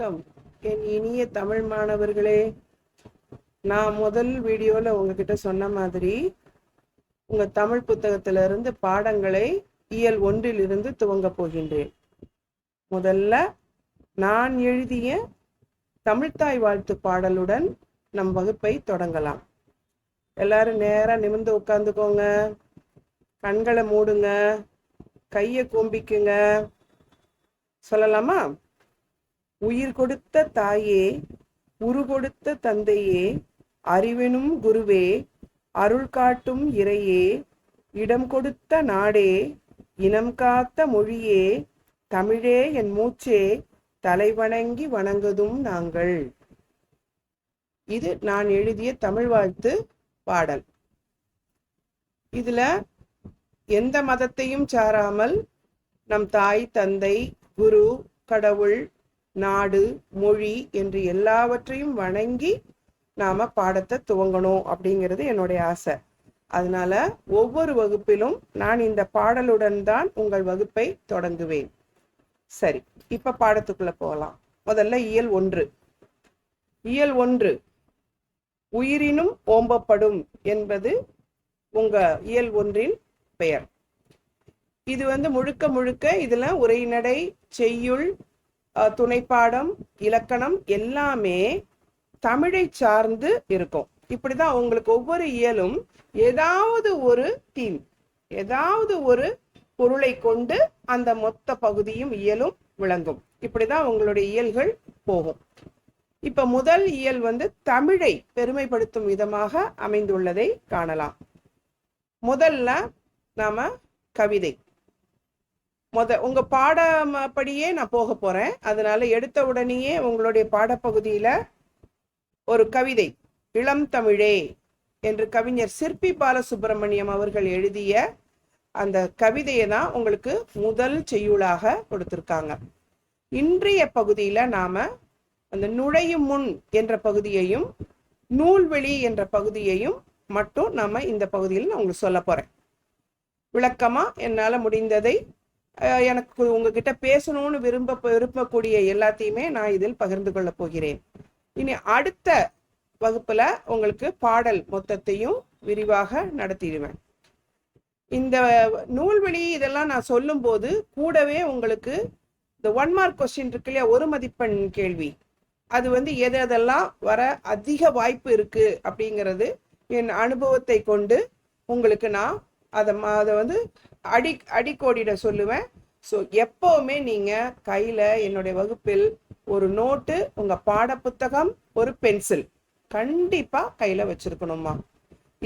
வணக்கம். என் இனிய தமிழ் மாணவர்களே நான் முதல் வீடியோல உங்ககிட்ட சொன்ன மாதிரி உங்க தமிழ் புத்தகத்துல இருந்து பாடங்களை இயல் ஒன்றிலிருந்து துவங்க போகின்றேன். முதல்ல நான் எழுதிய தமிழ்த்தாய் வாழ்த்து பாடலுடன் நம் வகுப்பை தொடங்கலாம். எல்லாரும் நேரா நிமிர்ந்து உட்காந்துக்கோங்க கண்களை மூடுங்க. கையை கும்பிக்குங்க. சொல்லலாமா? உயிர் கொடுத்த தாயே உரு கொடுத்த தந்தையே அறிவெனும் குருவே அருள் காட்டும் இறையே இடம் கொடுத்த நாடே இனம் காத்த மொழியே தமிழே என் மூச்சே தலைவணங்கி வணங்குதும் நாங்கள். இது நான் எழுதிய தமிழ் வாழ்த்து பாடல். இதுல எந்த மதத்தையும் சாராமல் நம் தாய் தந்தை குரு கடவுள் நாடு மொழி என்று எல்லாவற்றையும் வணங்கி நாம பாடத்தை துவங்கணும் அப்படிங்கிறது என்னுடைய ஆசை. அதனால ஒவ்வொரு வகுப்பிலும் நான் இந்த பாடலுடன் தான் உங்கள் வகுப்பை தொடங்குவேன். சரி இப்ப பாடத்துக்குள்ள போகலாம். முதல்ல இயல் ஒன்று. இயல் ஒன்று. உயிரினும் ஓம்பப்படும் என்பது உங்க இயல் ஒன்றின் பெயர். இது வந்து முழுக்க முழுக்க இதுல உரைநடை செய்யுள் துணைப்பாடம் இலக்கணம் எல்லாமே தமிழை சார்ந்து இருக்கும். இப்படிதான் உங்களுக்கு ஒவ்வொரு இயலும் ஏதாவது ஒரு தீம் ஏதாவது ஒரு பொருளை கொண்டு அந்த மொத்த பகுதியும் இயலும் விளங்கும். இப்படிதான் உங்களுடைய இயல்கள் போகும். இப்ப முதல் இயல் வந்து தமிழை பெருமைப்படுத்தும் விதமாக அமைந்துள்ளதை காணலாம். முதல்ல நாம கவிதை. முத உங்க பாடப்படியே நான் போக போறேன். அதனால எடுத்த உடனேயே உங்களுடைய பாடப்பகுதியில ஒரு கவிதை இளம் தமிழே என்று கவிஞர் சிற்பி பாலசுப்ரமணியம் அவர்கள் எழுதிய அந்த கவிதையை தான் உங்களுக்கு முதல் செய்யுளாக கொடுத்திருக்காங்க. இன்றைய பகுதியில நாம அந்த நுழையும் முன் என்ற பகுதியையும் நூல்வெளி என்ற பகுதியையும் மட்டும் நாம இந்த பகுதியில் நான் உங்களுக்கு சொல்ல போறேன். விளக்கமா என்னால முடிந்ததை எனக்கு உங்ககிட்ட பேசணும்னு விரும்ப விரும்பக்கூடிய எல்லாத்தையுமே நான் இதில் பகிர்ந்து கொள்ள போகிறேன். இனி அடுத்த வகுப்புல உங்களுக்கு பாடல் மொத்தத்தையும் விரிவாக நடத்திடுவேன். இந்த நூல்வெளி இதெல்லாம் நான் சொல்லும்போது கூடவே உங்களுக்கு இந்த ஒன் மார்க் கொஸ்டின் இருக்கு இல்லையா ஒரு மதிப்பெண் கேள்வி. அது வந்து எது எதெல்லாம் வர அதிக வாய்ப்பு இருக்கு அப்படிங்கிறது என் அனுபவத்தை கொண்டு உங்களுக்கு நான் அதை அதை வந்து அடி அடிக்கோடிட சொல்லுவேன். ஸோ எப்போவுமே நீங்கள் கையில் என்னுடைய வகுப்பில் ஒரு நோட்டு உங்க பாடப்புத்தகம் ஒரு பென்சில் கண்டிப்பாக கையில் வச்சுருக்கணுமா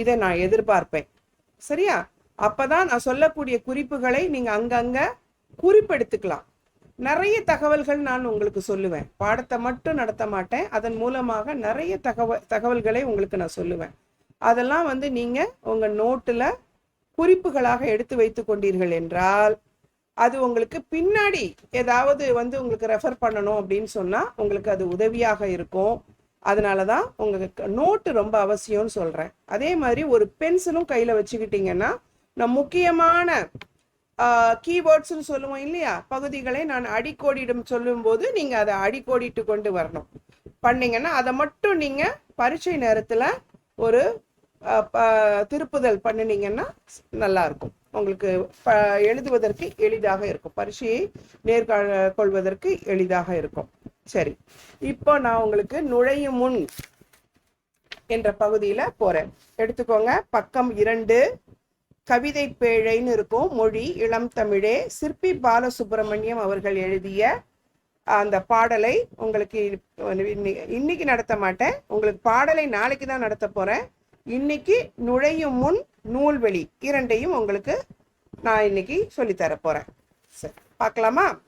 இதை நான் எதிர்பார்ப்பேன். சரியா? அப்போ தான் நான் சொல்லக்கூடிய குறிப்புகளை நீங்கள் அங்கங்கே குறிப்பெடுத்துக்கலாம். நிறைய தகவல்கள் நான் உங்களுக்கு சொல்லுவேன். பாடத்தை மட்டும் நடத்த மாட்டேன். அதன் மூலமாக நிறைய தகவல் தகவல்களை உங்களுக்கு நான் சொல்லுவேன். அதெல்லாம் வந்து நீங்கள் உங்கள் நோட்டில் குறிப்புகளாக எடுத்து வைத்து கொண்டீர்கள் என்றால் அது உங்களுக்கு பின்னாடி ஏதாவது வந்து உங்களுக்கு ரெஃபர் பண்ணணும் அப்படின்னு சொன்னால் உங்களுக்கு அது உதவியாக இருக்கும். அதனால தான் உங்களுக்கு நோட்டு ரொம்ப அவசியம்னு சொல்கிறேன் அதே மாதிரி ஒரு பென்சிலும் கையில் வச்சுக்கிட்டீங்கன்னா நான் முக்கியமான கீவேர்ட்ஸ்னு சொல்லுவோம் இல்லையா? பகுதிகளை நான் அடிக்கோடிடும் சொல்லும்போது நீங்கள் அதை அடிக்கோடிட்டு கொண்டு வரணும். பண்ணீங்கன்னா அதை மட்டும் நீங்கள் பரீட்சை நேரத்தில் ஒரு திருப்புதல் பண்ணினீங்கன்னா நல்லா இருக்கும் உங்களுக்கு ப- எழுதுவதற்கு எளிதாக இருக்கும். பரீட்சையை நேர்கொள்வதற்கு எளிதாக இருக்கும். சரி. இப்போ நான் உங்களுக்கு நுழையும் முன் என்ற பகுதியில் போறேன். எடுத்துக்கோங்க. பக்கம் இரண்டு. கவிதை பேழைன்னு இருக்கும். மொழி இளம் தமிழே. சிற்பி பாலசுப்ரமணியம் அவர்கள் எழுதிய அந்த பாடலை உங்களுக்கு இன்னைக்கு நடத்த மாட்டேன். உங்களுக்கு பாடலை நாளைக்கு தான் நடத்த போறேன். இன்னைக்கு நுழையும் முன் நூல்வெளி இரண்டையும் உங்களுக்கு நான் இன்னைக்கு சொல்லித்தர போறேன் சரி பார்க்கலாமா?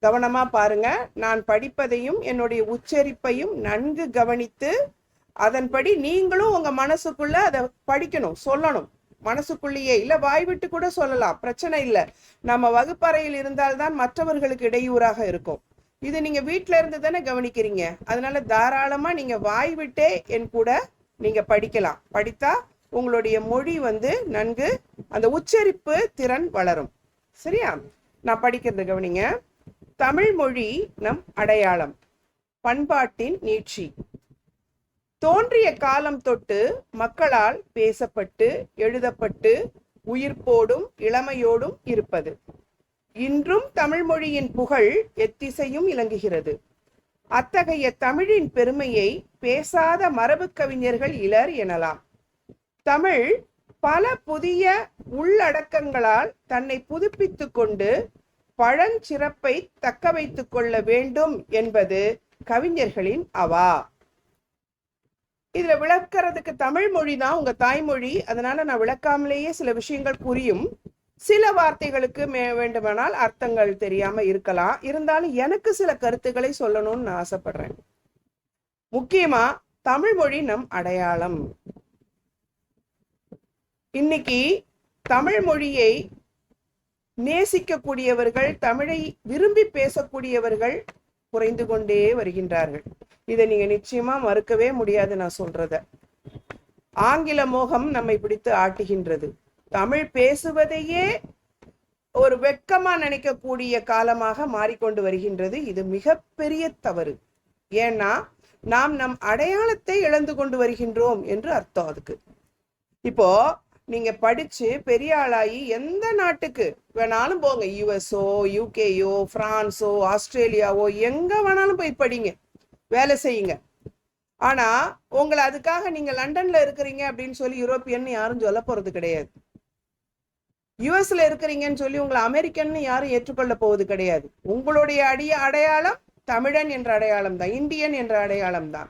கவனமாக பாருங்க. நான் படிப்பதையும் என்னுடைய உச்சரிப்பையும் நன்கு கவனித்து அதன்படி நீங்களும் உங்க மனசுக்குள்ள அதை படிக்கணும் சொல்லணும். மனசுக்குள்ளேயே இல்லை வாய்விட்டு கூட சொல்லலாம். பிரச்சனை இல்லை. நம்ம வகுப்பறையில் இருந்தால்தான் மற்றவர்களுக்கு இடையூறாக இருக்கும். இது நீங்க வீட்டில் இருந்து தானே கவனிக்கிறீங்க. அதனால தாராளமா நீங்க வாய் விட்டே என் கூட நீங்க படிக்கலாம். படித்தா உங்களுடைய மொழி வந்து நன்கு அந்த உச்சரிப்பு திறன் வளரும். சரியா? நான் படிக்கிறது கவனிங்க. தமிழ் மொழி நம் அடையாளம். பண்பாட்டின் நீட்சி. தோன்றிய காலம் தொட்டு மக்களால் பேசப்பட்டு எழுதப்பட்டு உயிர்ப்போடும் இளமையோடும் இருப்பது. இன்றும் தமிழ்மொழியின் புகழ் எத்திசையும் இலங்குகிறது. அத்தகைய தமிழின் பெருமையை பேசாத மரபு கவிஞர்கள் இலர் எனலாம். தமிழ் பல புதிய உள்ளடக்கங்களால் தன்னை புதுப்பித்துக் கொண்டு பழஞ்சிறப்பை தக்க வைத்துக் கொள்ள வேண்டும் என்பது கவிஞர்களின் அவா. இதுல விளக்கிறதுக்கு தமிழ் மொழி தான் உங்க தாய்மொழி அதனால நான் விளக்காமலேயே சில விஷயங்கள் புரியும். சில வார்த்தைகளுக்கு மே வேண்டுமானால் அர்த்தங்கள் தெரியாம இருக்கலாம். இருந்தாலும் எனக்கு சில கருத்துக்களை சொல்லணும்னு நான் ஆசைப்படுறேன். முக்கியமா தமிழ் மொழி நம் அடையாளம். இன்னைக்கு தமிழ் மொழியை நேசிக்கக்கூடியவர்கள் தமிழை விரும்பி பேசக்கூடியவர்கள் குறைந்து கொண்டே வருகின்றார்கள். இதை நீங்க நிச்சயமா மறுக்கவே முடியாது நான் சொல்றத. ஆங்கில மோகம் நம்மை பிடித்து ஆட்டுகின்றது. தமிழ் பேசுவதையே ஒரு வெட்கமா நினைக்கக்கூடிய காலமாக மாறிக்கொண்டு வருகின்றது. இது மிகப்பெரிய தவறு. ஏன்னா நாம் நம் அடையாளத்தை இழந்து கொண்டு வருகின்றோம் என்று அர்த்தம் அதுக்கு. இப்போ நீங்க படிச்சு பெரிய ஆளாகி எந்த நாட்டுக்கு வேணாலும் போங்க. யுஎஸ்ஓ யூகேயோ பிரான்ஸோ ஆஸ்திரேலியாவோ எங்க வேணாலும் போய் படிங்க. வேலை செய்யுங்க. ஆனா உங்களை அதுக்காக நீங்க லண்டன்ல இருக்கிறீங்க அப்படின்னு சொல்லி யூரோப்பியன் யாரும் சொல்ல போறது கிடையாது. யுஎஸ்ல இருக்கிறீங்கன்னு சொல்லி உங்களை அமெரிக்கன்னு யாரும் ஏற்றுக்கொள்ள போவது கிடையாது. உங்களுடைய அடிய அடையாளம் தமிழன் என்ற அடையாளம் தான் இந்தியன் என்ற அடையாளம் தான்.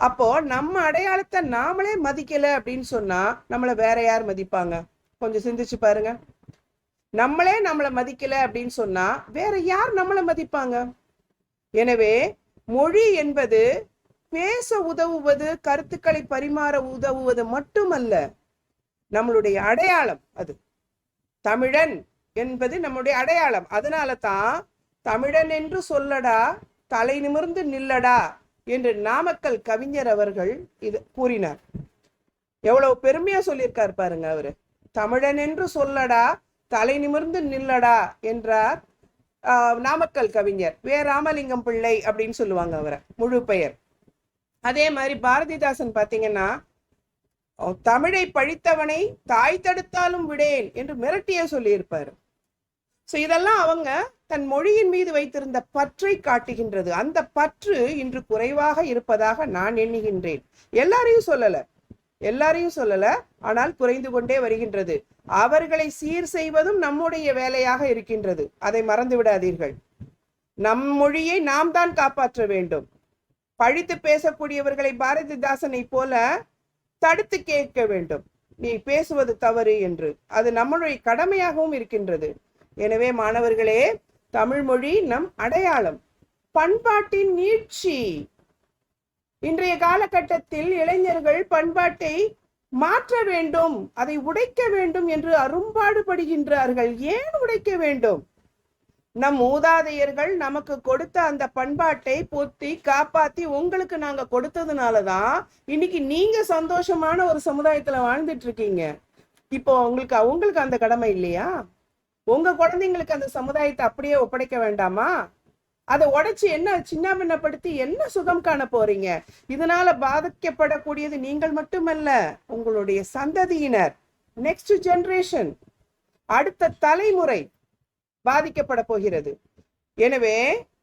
அப்போ நம்ம அடையாளத்தை நாமளே மதிக்கல அப்படின்னு சொன்னா நம்மளை வேற யார் மதிப்பாங்க? கொஞ்சம் சிந்திச்சு பாருங்க. நம்மளே நம்மளை மதிக்கல அப்படின்னு சொன்னா வேற யார் நம்மளை மதிப்பாங்க? எனவே மொழி என்பது பேச உதவுவது கருத்துக்களை பரிமாற உதவுவது மட்டுமல்ல நம்மளுடைய அடையாளம் அது. தமிழன் என்பது நம்முடைய அடையாளம். அதனால தான் தமிழன் என்று சொல்லடா தலை நிமிர்ந்து நில்லடா என்று நாமக்கல் கவிஞர் அவர்கள் இது கூறினார். எவ்வளவு பெருமையா சொல்லியிருக்கார் பாருங்க அவரு. தமிழன் என்று சொல்லடா தலை நிமிர்ந்து நில்லடா என்றார் நாமக்கல் கவிஞர். வே. ராமலிங்கம் பிள்ளை அப்படின்னு சொல்லுவாங்க அவரை முழு பெயர். அதே மாதிரி பாரதிதாசன் பார்த்தீங்கன்னா தமிழை பழித்தவனை தாய் தடுத்தாலும் விடேன் என்று மிரட்டியே சொல்லியிருப்பார். ஸோ இதெல்லாம் அவங்க தன் மொழியின் மீது வைத்திருந்த பற்றை காட்டுகின்றது. அந்த பற்று இன்று குறைவாக இருப்பதாக நான் எண்ணுகின்றேன். எல்லாரையும் சொல்லலை. எல்லாரையும் சொல்லல. ஆனால் குறைந்து கொண்டே வருகின்றது. அவர்களை சீர் செய்வதும் நம்முடைய வேலையாக இருக்கின்றது. அதை மறந்து விடாதீர்கள். நம் மொழியை நாம் தான் காப்பாற்ற வேண்டும். பழித்து பேசக்கூடியவர்களை பாரதிதாசனை போல தடுத்து கேட்க வேண்டும். நீ பேசுவது தவறு என்று. அது நம்மளுடைய கடமையாகவும் இருக்கின்றது. எனவே மாணவர்களே தமிழ் மொழி நம் அடையாளம். பண்பாட்டின் நீட்சி. இன்றைய காலகட்டத்தில் இளைஞர்கள் பண்பாட்டை மாற்ற வேண்டும் அதை உடைக்க வேண்டும் என்று அரும்பாடுபடுகின்றார்கள். ஏன் உடைக்க வேண்டும்? நம் மூதாதையர்கள் நமக்கு கொடுத்த அந்த பண்பாட்டை பொத்தி காப்பாத்தி உங்களுக்கு நாங்க கொடுத்ததுனால தான் இன்னைக்கு நீங்க சந்தோஷமான ஒரு சமுதாயத்துல வாழ்ந்துட்டு இருக்கீங்க இப்போ உங்களுக்கு அவங்களுக்கு அந்த கடமை இல்லையா? உங்க குழந்தைங்களுக்கு அந்த சமுதாயத்தை அப்படியே ஒப்படைக்க வேண்டாமா? அதை உடைச்சு என்ன சின்ன பின்னப்படுத்தி என்ன சுகம் காண போறீங்க? இதனால பாதிக்கப்படக்கூடியது நீங்கள் மட்டுமல்ல உங்களுடைய சந்ததியினர். நெக்ஸ்ட் ஜென்ரேஷன் அடுத்த தலைமுறை. பாதிக்கப்பட போகிறது எனவே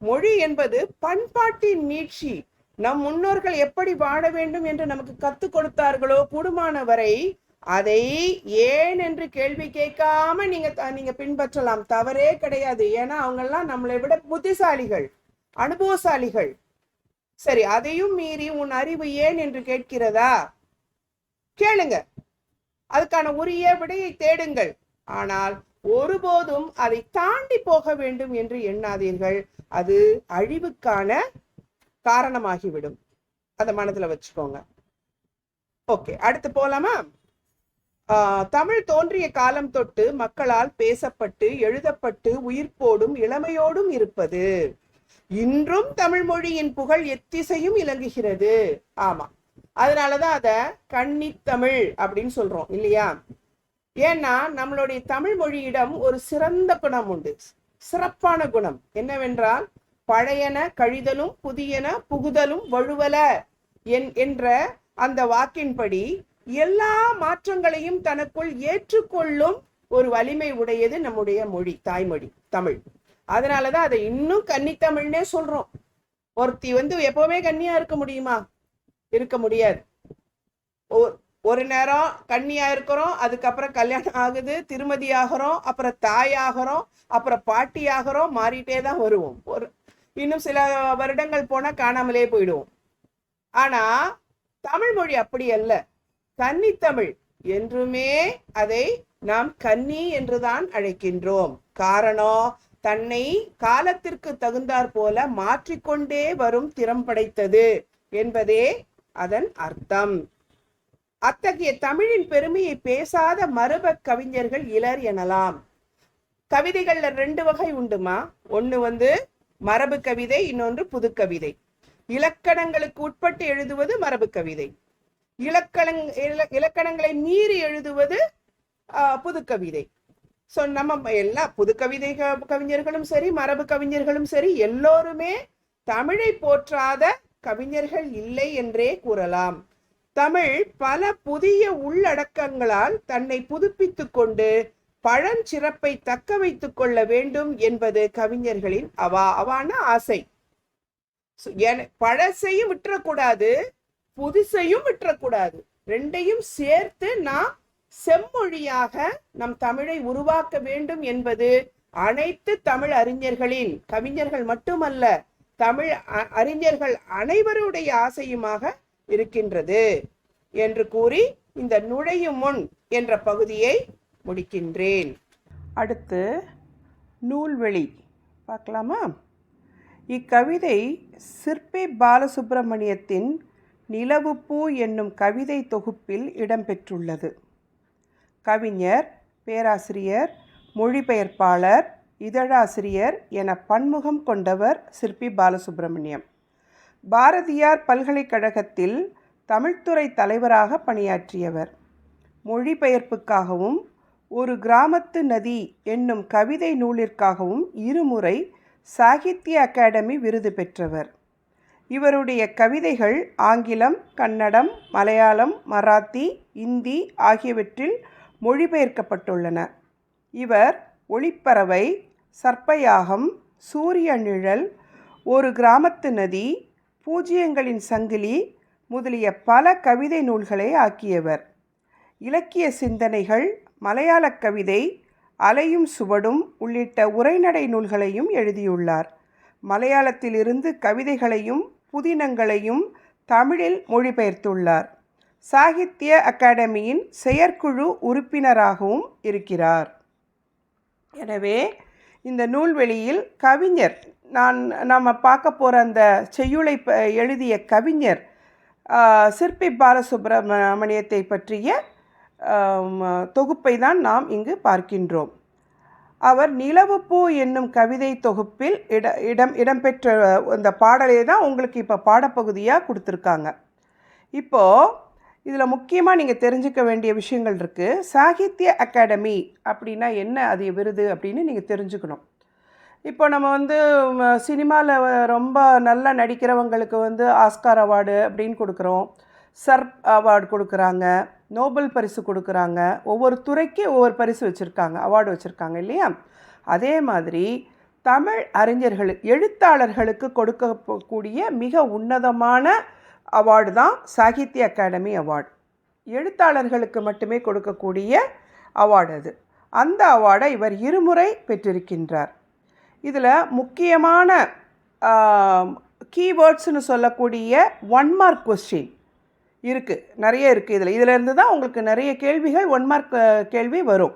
மொழி என்பது பண்பாட்டின் நீட்சி. நம் முன்னோர்கள் எப்படி வாழ வேண்டும் என்று நமக்கு கத்து கொடுத்தார்களோ கூடுமான வரை அதை ஏன் என்று கேள்வி கேட்காம நீங்க நீங்க பின்பற்றலாம். தவறே கிடையாது. ஏன்னா அவங்க எல்லாம் நம்மளை விட புத்திசாலிகள் அனுபவசாலிகள். சரி அதையும் மீறி உன் அறிவு ஏன் என்று கேட்கிறதா? கேளுங்க. அதுக்கான உரிய விடையை தேடுங்கள். ஆனால் ஒருபோதும் அதை தாண்டி போக வேண்டும் என்று எண்ணாதீர்கள். அது அழிவுக்கான காரணமாகிவிடும். அதை மனதுல வச்சுக்கோங்க. ஓகே அடுத்து போலாமா? ஆஹ், தமிழ் தோன்றிய காலம் தொட்டு மக்களால் பேசப்பட்டு எழுதப்பட்டு உயிர்ப்போடும் இளமையோடும் இருப்பது. இன்றும் தமிழ் மொழியின் புகழ் எத்திசையும் இலங்குகிறது. ஆமா. அதனாலதான் அத கன்னித்தமிழ் அப்படின்னு சொல்றோம் இல்லையா? ஏன்னா நம்மளுடைய தமிழ் மொழியிடம் ஒரு சிறந்த குணம் உண்டு. சிறப்பான குணம் என்னவென்றால் பழையன கழிதலும் புதியன புகுதலும் வழுவல என் என்ற அந்த வாக்கின்படி எல்லா மாற்றங்களையும் தனக்குள் ஏற்றுக்கொள்ளும் ஒரு வலிமை உடையது நம்முடைய மொழி தாய்மொழி தமிழ். அதனாலதான் அதை இன்னும் கன்னித்தமிழ்னே சொல்றோம். ஒருத்தி வந்து எப்பவுமே கன்னியா இருக்க முடியுமா? இருக்க முடியாது. ஒரு நேரம் கன்னியா இருக்கிறோம் அதுக்கப்புறம் கல்யாணம் ஆகுது திருமதி ஆகிறோம் அப்புறம் தாய் ஆகிறோம் அப்புறம் பாட்டி ஆகிறோம் மாறிட்டே தான் வருவோம். ஒரு இன்னும் சில வருடங்கள் போனால் காணாமலே போயிடுவோம். ஆனா தமிழ் மொழி அப்படி அல்ல. கன்னித்தமிழ் என்றுமே அதை நாம் கன்னி என்றுதான் அழைக்கின்றோம். காரணம் தன்னை காலத்திற்கு தகுந்தாற் போல மாற்றிக்கொண்டே வரும் திறம் படைத்தது என்பதே அதன் அர்த்தம். அத்தகைய தமிழின் பெருமையை பேசாத மரப கவிஞர்கள் இலர் எனலாம். கவிதைகள்ல ரெண்டு வகை உண்டுமா? ஒன்று வந்து மரபு கவிதை இன்னொன்று புது கவிதை. இலக்கணங்களுக்கு உட்பட்டு எழுதுவது மரபு கவிதை. இலக்கணங் இல- இலக்கணங்களை மீறி எழுதுவது புதுக்கவிதை புது கவிதை. ஸோ நம்ம எல்லா புது கவிதை கவிஞர்களும் சரி மரபு கவிஞர்களும் சரி எல்லோருமே தமிழை போற்றாத கவிஞர்கள் இல்லை என்றே கூறலாம். தமிழ் பல புதிய உள்ளடக்கங்களால் தன்னை புதுப்பித்துக் கொண்டு பழஞ்சிறப்பை தக்க வைத்துக் கொள்ள வேண்டும் என்பது கவிஞர்களின் அவா அவான ஆசை. என- பழசையும் விட்டுறக்கூடாது புதுசையும் விட்டுறக்கூடாது. ரெண்டையும் சேர்த்து நாம் செம்மொழியாக நம் தமிழை உருவாக்க வேண்டும் என்பது அனைத்து தமிழ் அறிஞர்களின் கவிஞர்கள் மட்டுமல்ல தமிழ் அ- அறிஞர்கள் அனைவருடைய ஆசையுமாக இருக்கின்றது என்று கூறி இந்த நுழையும் முன் என்ற பகுதியை முடிக்கின்றேன். அடுத்து நூல்வெளி. பார்க்கலாமா? இக்கவிதை சிற்பி பாலசுப்பிரமணியத்தின் நிலவுப்பூ என்னும் கவிதை தொகுப்பில் இடம்பெற்றுள்ளது. கவிஞர் பேராசிரியர் மொழிபெயர்ப்பாளர் இதழாசிரியர் என பன்முகம் கொண்டவர் சிற்பி பாலசுப்பிரமணியம் பாரதியார் பல்கலைக்கழகத்தில் தமிழ்த்துறை தலைவராக பணியாற்றியவர். மொழிபெயர்ப்புக்காகவும் ஒரு கிராமத்து நதி என்னும் கவிதை நூலிற்காகவும் இருமுறை சாகித்ய அகாடமி விருது பெற்றவர். இவருடைய கவிதைகள் ஆங்கிலம் கன்னடம் மலையாளம் மராத்தி இந்தி ஆகியவற்றில் மொழிபெயர்க்கப்பட்டுள்ளன. இவர் ஒளிப்பறவை சர்ப்பயாகம் சூரிய நிழல் ஒரு கிராமத்து நதி பூஜ்ஜியங்களின் சங்கிலி முதலிய பல கவிதை நூல்களை ஆக்கியவர். இலக்கிய சிந்தனைகள் மலையாள கவிதை அலையும் சுவடும் உள்ளிட்ட உரைநடை நூல்களையும் எழுதியுள்ளார். மலையாளத்திலிருந்து கவிதைகளையும் புதினங்களையும் தமிழில் மொழிபெயர்த்துள்ளார். சாகித்ய அகாடமியின் செயற்குழு உறுப்பினராகவும் இருக்கிறார். எனவே இந்த நூல்வெளியில் கவிஞர் நான் நாம் பார்க்க போகிற அந்த செய்யுளை ப- எழுதிய கவிஞர் சிற்பி பாலசுப்ரமணியத்தை பற்றிய தொகுப்பை தான் நாம் இங்கு பார்க்கின்றோம். அவர் நிலவுப்பூ என்னும் கவிதை தொகுப்பில் இட இடம் இடம்பெற்ற அந்த பாடலை தான் உங்களுக்கு இப்போ பாடப்பகுதியாக கொடுத்துருக்காங்க. இப்போது இதில் முக்கியமாக நீங்கள் தெரிஞ்சுக்க வேண்டிய விஷயங்கள் இருக்குது சாகித்ய அகாடமி அப்படின்னா என்ன? அது விருது அப்படின்னு நீங்கள் தெரிஞ்சுக்கணும். இப்போ நம்ம வந்து சினிமாவில் ரொம்ப நல்லா நடிக்கிறவங்களுக்கு வந்து ஆஸ்கார் அவார்டு அப்படின்னு கொடுக்குறோம். சர்ப் அவார்டு கொடுக்குறாங்க. நோபல் பரிசு கொடுக்குறாங்க. ஒவ்வொரு துறைக்கு ஒவ்வொரு பரிசு வச்சுருக்காங்க. அவார்டு வச்சுருக்காங்க இல்லையா? அதே மாதிரி தமிழ் அறிஞர்கள் எழுத்தாளர்களுக்கு கொடுக்கக்கூடிய மிக உன்னதமான அவார்டு தான் சாகித்ய அகாடமி அவார்டு. எழுத்தாளர்களுக்கு மட்டுமே கொடுக்கக்கூடிய அவார்டு அது. அந்த அவார்டை இவர் இருமுறை பெற்றிருக்கின்றார். இதில் முக்கியமான கீவேர்ட்ஸ்னு சொல்லக்கூடிய ஒன் மார்க் கொஸ்டின் இருக்குது நிறைய இருக்குது இதில். இதிலேருந்து தான் உங்களுக்கு நிறைய கேள்விகள் ஒன் மார்க் கேள்வி வரும்.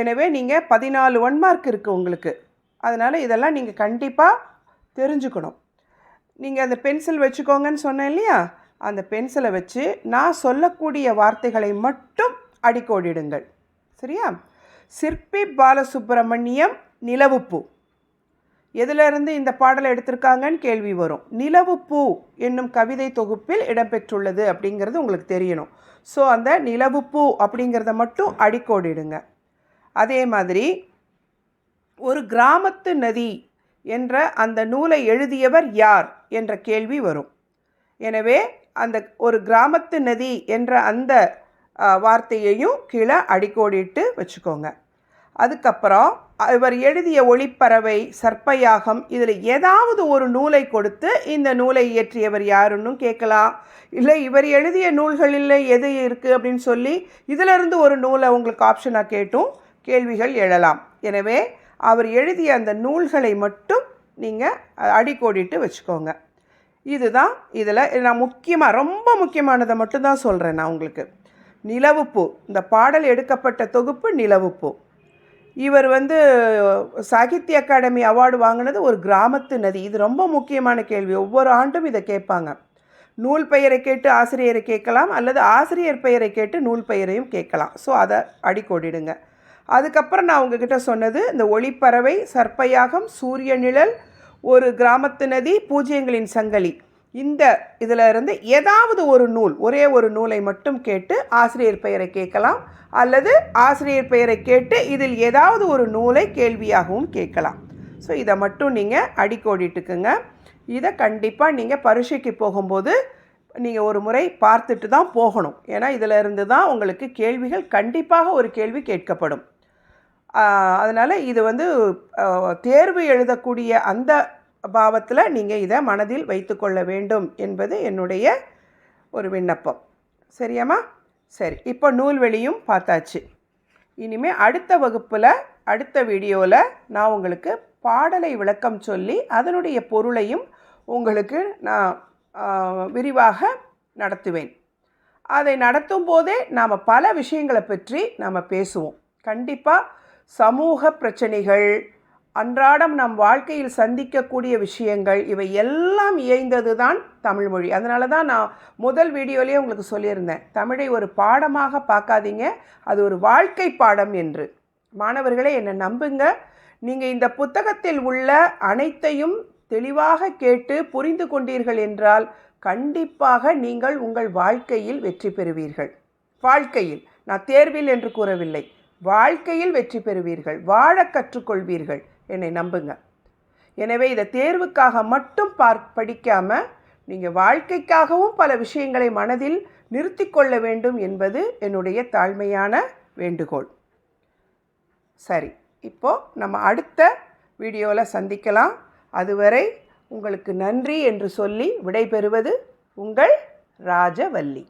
எனவே நீங்கள் பதினாலு ஒன் மார்க் இருக்குது உங்களுக்கு. அதனால் இதெல்லாம் நீங்கள் கண்டிப்பாக தெரிஞ்சுக்கணும். நீங்கள் அந்த பென்சில் வச்சுக்கோங்கன்னு சொன்னேன் இல்லையா? அந்த பென்சிலை வச்சு நான் சொல்லக்கூடிய வார்த்தைகளை மட்டும் அடிக்கோடிடுங்கள். சரியா? சிற்பி பாலசுப்பிரமணியம் நிலவுப்பூ. எதிலிருந்து இந்த பாடலை எடுத்திருக்காங்கன்னு கேள்வி வரும். நிலவுப்பூ என்னும் கவிதை தொகுப்பில் இடம்பெற்றுள்ளது அப்படிங்கிறது உங்களுக்கு தெரியணும். ஸோ அந்த நிலவுப்பூ அப்படிங்கிறத மட்டும் அடிக்கோடிடுங்க. அதே மாதிரி ஒரு கிராமத்து நதி என்ற அந்த நூலை எழுதியவர் யார்? என்ற கேள்வி வரும். எனவே அந்த ஒரு கிராமத்து நதி என்ற அந்த வார்த்தையையும் கீழே அடிக்கோடிட்டு வச்சுக்கோங்க. அதுக்கப்புறம் இவர் எழுதிய ஒளிப்பறவை சர்ப்பயாகம் இதில் ஏதாவது ஒரு நூலை கொடுத்து இந்த நூலை இயற்றியவர் யாருன்னு கேட்கலாம். இல்லை இவர் எழுதிய நூல்களில் எது இருக்குது அப்படின்னு சொல்லி இதிலிருந்து ஒரு நூலை உங்களுக்கு ஆப்ஷனாக கேட்டும் கேள்விகள் எழலாம். எனவே அவர் எழுதிய அந்த நூல்களை மட்டும் நீங்கள் அடிக்கோடிட்டு வச்சுக்கோங்க. இதுதான் இதில் நான் முக்கியமாக ரொம்ப முக்கியமானதை மட்டும்தான் சொல்கிறேன் நான் உங்களுக்கு. நிலவுப்பூ இந்த பாடல் எடுக்கப்பட்ட தொகுப்பு நிலவுப்பூ. இவர் வந்து சாகித்ய அகாடமி அவார்டு வாங்கினது ஒரு கிராமத்து நதி. இது ரொம்ப முக்கியமான கேள்வி. ஒவ்வொரு ஆண்டும் இதை கேட்பாங்க. நூல் பெயரை கேட்டு ஆசிரியரை கேட்கலாம் அல்லது ஆசிரியர் பெயரை கேட்டு நூல் பெயரையும் கேட்கலாம். ஸோ அதை அடிக்கோடிடுங்க அதுக்கப்புறம் நான் உங்ககிட்ட சொன்னது இந்த ஒளிப்பறவை சர்ப்பயாகம் சூரிய நிழல் ஒரு கிராமத்து நதி பூஜ்யங்களின் சங்கலி. இந்த இதில் இருந்து ஏதாவது ஒரு நூல் ஒரே ஒரு நூலை மட்டும் கேட்டு ஆசிரியர் பெயரை கேட்கலாம். அல்லது ஆசிரியர் பெயரை கேட்டு இதில் ஏதாவது ஒரு நூலை கேள்வியாகவும் கேட்கலாம். ஸோ இதை மட்டும் நீங்கள் அடிக்கோடிட்டுக்குங்க இதை கண்டிப்பாக நீங்கள் பரீட்சைக்கு போகும்போது நீங்கள் ஒரு முறை பார்த்துட்டு தான் போகணும். ஏன்னா இதில் இருந்து தான் உங்களுக்கு கேள்விகள் கண்டிப்பாக ஒரு கேள்வி கேட்கப்படும். அதனால் இது வந்து தேர்வு எழுதக்கூடிய அந்த பாவத்தில் நீங்கள் இதை மனதில் வைத்துக்கொள்ள வேண்டும் என்பது என்னுடைய ஒரு விண்ணப்பம். சரியாம்மா? சரி இப்போ நூல்வெளியும் பார்த்தாச்சு. இனிமேல் அடுத்த வகுப்பில் அடுத்த வீடியோவில் நான் உங்களுக்கு பாடலை விளக்கம் சொல்லி அதனுடைய பொருளையும் உங்களுக்கு நான் விரிவாக நடத்துவேன். அதை நடத்தும் போதே நாம் பல விஷயங்களை பற்றி நாம் பேசுவோம். கண்டிப்பாக சமூக பிரச்சனைகள் அன்றாடம் நம் வாழ்க்கையில் சந்திக்கக்கூடிய விஷயங்கள் இவை எல்லாம் இயைந்தது தான் தமிழ்மொழி அதனால தான் நான் முதல் வீடியோலேயே உங்களுக்கு சொல்லியிருந்தேன். தமிழை ஒரு பாடமாக பார்க்காதீங்க அது ஒரு வாழ்க்கை பாடம் என்று. மாணவர்களே என்னை நம்புங்க. நீங்கள் இந்த புத்தகத்தில் உள்ள அனைத்தையும் தெளிவாக கேட்டு புரிந்து கொண்டீர்கள் என்றால் கண்டிப்பாக நீங்கள் உங்கள் வாழ்க்கையில் வெற்றி பெறுவீர்கள். வாழ்க்கையில். நான் தேர்வில் என்று கூறவில்லை. வாழ்க்கையில் வெற்றி பெறுவீர்கள் வாழ கற்றுக்கொள்வீர்கள் என்னை நம்புங்க. எனவே இதை தேர்வுக்காக மட்டும் பார் படிக்காமல் நீங்கள் வாழ்க்கைக்காகவும் பல விஷயங்களை மனதில் நிறுத்தி கொள்ள வேண்டும் என்பது என்னுடைய தாழ்மையான வேண்டுகோள். சரி இப்போ நம்ம அடுத்த வீடியோவில் சந்திக்கலாம். அதுவரை உங்களுக்கு நன்றி என்று சொல்லி விடைபெறுவது உங்கள் ராஜவல்லி.